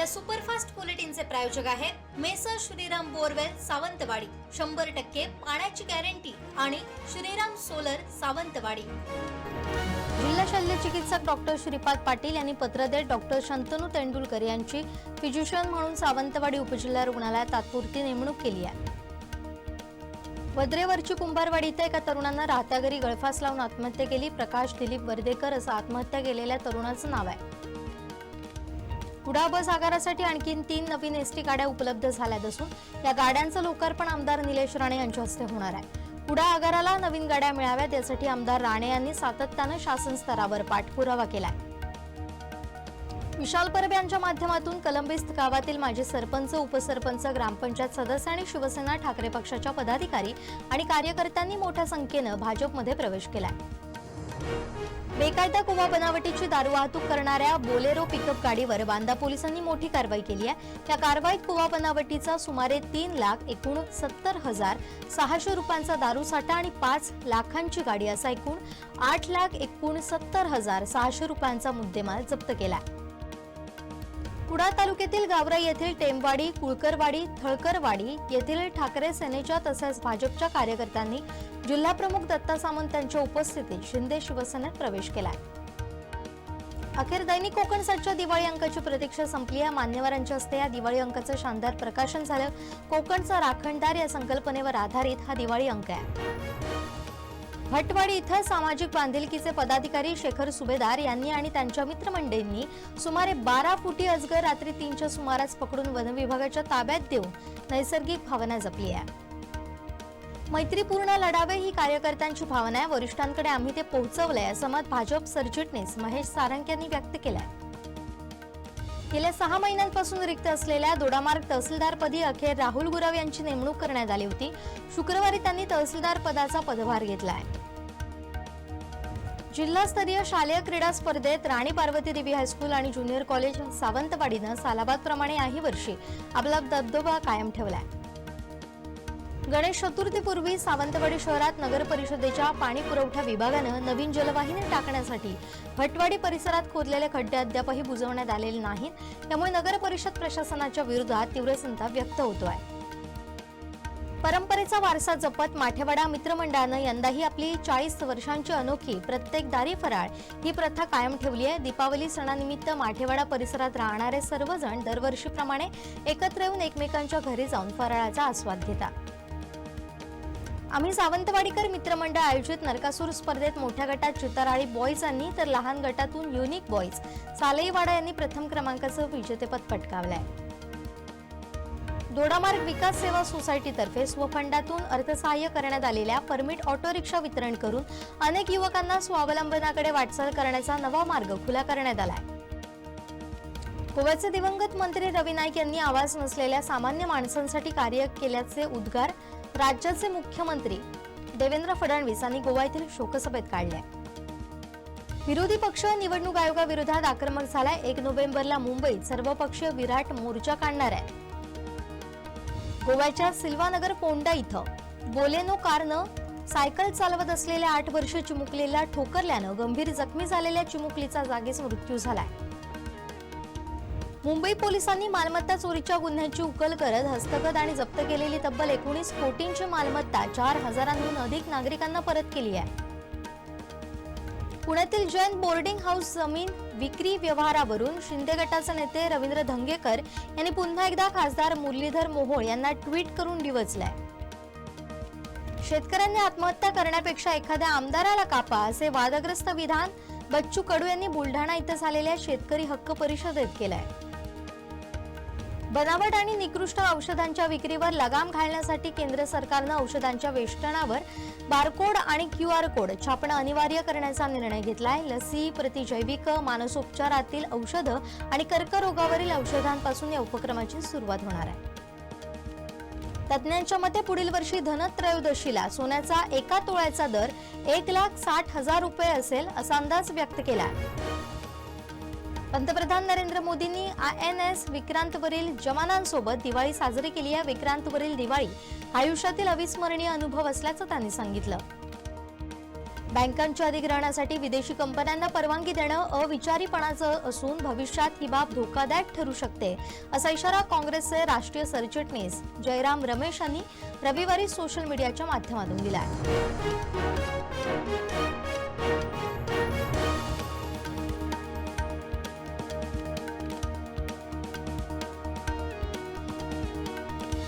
या सुपरफास्ट बुलेटिनचे प्रायोजक आहेत मेसर श्रीराम बोरवेल सावंतवाडी. शंभर टक्के पाण्याची गॅरंटी आणि श्रीराम सोलर सावंतवाडी. जिल्हा शल्य चिकित्सक डॉक्टर श्रीपाद पाटील यांनी पत्र देत डॉक्टर शंतनू तेंडुलकर यांची फिजिशियन म्हणून सावंतवाडी उपजिल्हा रुग्णालयात तात्पुरती नेमणूक केली आहे. वद्रेवरची कुंभारवाडी इथं एका तरुणानं राहत्या घरी गळफास लावून आत्महत्या केली. प्रकाश दिलीप वर्देकर असं आत्महत्या केलेल्या तरुणाचं नाव आहे. कुडाळ बस आगारासाठी आणखीन तीन नवीन एस टी गाड्या उपलब्ध झाल्या असून या गाड्यांचं लोकार्पण आमदार निलेश राणे यांच्या हस्ते होणार आहे. कुडाळ आगाराला नवीन गाड्या मिळाव्यात यासाठी आमदार राणे यांनी सातत्यानं शासन स्तरावर पाठपुरावा केलाय. विशाल परब यांच्या माध्यमातून कलंबिस्त गावातील माजी सरपंच उपसरपंच ग्रामपंचायत सदस्य आणि शिवसेना ठाकरे पक्षाच्या पदाधिकारी आणि कार्यकर्त्यांनी मोठ्या संख्येनं भाजपमध्ये प्रवेश केलाय. बेकायदा कोवा बनावटीची दारू वाहतूक करणाऱ्या बोलेरो पिकअप गाडीवर बांदा पोलिसांनी मोठी कारवाई केली आहे. या कारवाईत कोवा बनावटीचा सुमारे तीन लाख एकूण सत्तर हजार सहाशे रुपयांचा दारू साठा आणि पाच लाखांची गाडी असा एकूण आठ लाख एकूण सत्तर हजार सहाशे रुपयांचा मुद्देमाल जप्त केला आहे. कुडाळ तालुक्यातील गावरा येथील टेमवाडी कुळकरवाडी थळकरवाडी येथील ठाकरे सेनेच्या तसेच भाजपच्या कार्यकर्त्यांनी जिल्हाप्रमुख दत्ता सामंत यांच्या उपस्थितीत शिंदे शिवसेनेत प्रवेश केला अखेर दैनिक कोकणसाठच्या दिवाळी अंकाची प्रतीक्षा संपली. आहे मान्यवरांच्या हस्ते या दिवाळी अंकाचं शानदार प्रकाशन झालं. कोकणचा राखणदार या संकल्पनेवर आधारित हा दिवाळी अंक आहे. भटवाडी इथं सामाजिक बांधिलकीचे पदाधिकारी शेखर सुभेदार यांनी आणि त्यांच्या मित्रमंडळींनी सुमारे बारा फुटी अजगर रात्री तीनच्या सुमारास पकडून वनविभागाच्या ताब्यात देऊन नैसर्गिक भावना जपली आहे. मैत्रीपूर्ण लढावे ही कार्यकर्त्यांची भावना आहे. वरिष्ठांकडे आम्ही ते पोहोचवलंय असं मत भाजप सरचिटणीस महेश सारंग यांनी व्यक्त केलंय. गेल्या सहा महिन्यांपासून रिक्त असलेल्या दोडामार्ग तहसीलदारपदी अखेर राहुल गुरव यांची नेमणूक करण्यात आली होती. शुक्रवारी त्यांनी तहसीलदार पदाचा पदभार आहे. जिल्हास्तरीय शालेय क्रीडा स्पर्धेत राणी पार्वती देवी हायस्कूल आणि ज्युनियर कॉलेज सावंतवाडीनं सालाबादप्रमाणे याही वर्षी आपला दबदबा कायम ठेवला आहे गणेश चतुर्थीपूर्वी सावंतवाडी शहरात नगर परिषदेच्या पाणी पुरवठा विभागानं नवीन जलवाहिनी टाकण्यासाठी भटवाडी परिसरात खोदलेले खड्डे अद्यापही बुजवण्यात आलेले नाहीत. त्यामुळे नगर परिषद प्रशासनाच्या विरोधात तीव्र संताप व्यक्त होतोय. परंपरेचा वारसा जपत माठेवाडा मित्रमंडळानं यंदाही आपली चाळीस वर्षांची अनोखी प्रत्येक दारी फराळ ही प्रथा कायम ठेवली आहे. दीपावली सणानिमित्त माठेवाडा परिसरात राहणारे सर्वजण दरवर्षीप्रमाणे एकत्र येऊन एकमेकांच्या घरी जाऊन फराळाचा आस्वाद घेतात. आम्ही सावंतवाडीकर मित्रमंडळ आयोजित नरकासूर स्पर्धेत मोठ्या गटात चिताराळी बॉईजांनी तर लहान गटातून युनिक बॉईज सालईवाडा यांनी प्रथम क्रमांकाचं विजेतेपद पटकावलंय. दोडामार्ग विकास सेवा सोसायटीतर्फे स्वफंडातून अर्थसहाय्य करण्यात आलेल्या परमिट ऑटो रिक्षा वितरण करून अनेक युवकांना स्वावलंबनाकडे वाटचाल करण्याचा नवा मार्ग खुला करण्यात आलाय. गोव्याचे दिवंगत मंत्री रवी नाईक यांनी आवाज नसलेल्या सामान्य माणसांसाठी कार्य केल्याचे उद्गार राज्याचे मुख्यमंत्री देवेंद्र फडणवीस यांनी गोवा येथील शोकसभेत काढले. विरोधी पक्ष निवडणूक आयोगाविरोधात आक्रमक झालाय. एक नोव्हेंबरला मुंबईत सर्वपक्षीय विराट मोर्चा काढणार आहे. गोव्याच्या सिल्वानगर पोंडा इथं बोलेनो कारनं सायकल चालवत असलेल्या आठ वर्ष चिमुकलीला ठोकरल्यानं गंभीर जखमी झालेल्या चिमुकलीचा जागीच मृत्यू झालाय. मुंबई पोलिसांनी मालमत्ता चोरीच्या गुन्ह्याची उकल करत हस्तगत आणि जप्त केलेली तब्बल एकोणीस कोटींची मालमत्ता चार हजारांहून अधिक नागरिकांना परत केली आहे. पुण्यातील जैन बोर्डिंग हाऊस जमीन विक्री व्यवहारावरून शिंदे गटाचे नेते रवींद्र धंगेकर यांनी पुन्हा एकदा खासदार मुरलीधर मोहोळ यांना ट्विट करून डिवचलाय. शेतकऱ्यांनी आत्महत्या करण्यापेक्षा एखाद्या आमदाराला कापा असे वादग्रस्त विधान बच्चू कडू यांनी बुलढाणा इथं झालेल्या शेतकरी हक्क परिषदेत केलंय. बनावट आणि निकृष्ट औषधांच्या विक्रीवर लगाम घालण्यासाठी केंद्र सरकारनं औषधांच्या वेष्टनावर बारकोड आणि क्यू आर कोड छापणं अनिवार्य करण्याचा निर्णय घेतला आहे लसी प्रतिजैविक मानसोपचारातील औषधं आणि कर्करोगावरील औषधांपासून या उपक्रमाची सुरुवात होणार आहे. तज्ज्ञांच्या मते पुढील वर्षी धनत्रयोदशीला सोन्याचा एका तोळ्याचा दर एक लाख साठ हजार रुपये असेल असा अंदाज व्यक्त केला आहे पंतप्रधान नरेंद्र मोदींनी आय एन एस विक्रांतवरील जवानांसोबत दिवाळी साजरी केली. आहे विक्रांतवरील दिवाळी आयुष्यातील अविस्मरणीय अनुभव असल्याचं त्यांनी सांगितलं. बँकांच्या अधिग्रहणासाठी विदेशी कंपन्यांना परवानगी देणं अविचारीपणाचं असून भविष्यात ही बाब धोकादायक ठरू शकते असा इशारा काँग्रेसचे राष्ट्रीय सरचिटणीस जयराम रमेश यांनी रविवारी सोशल मीडियाच्या माध्यमातून दिला आहे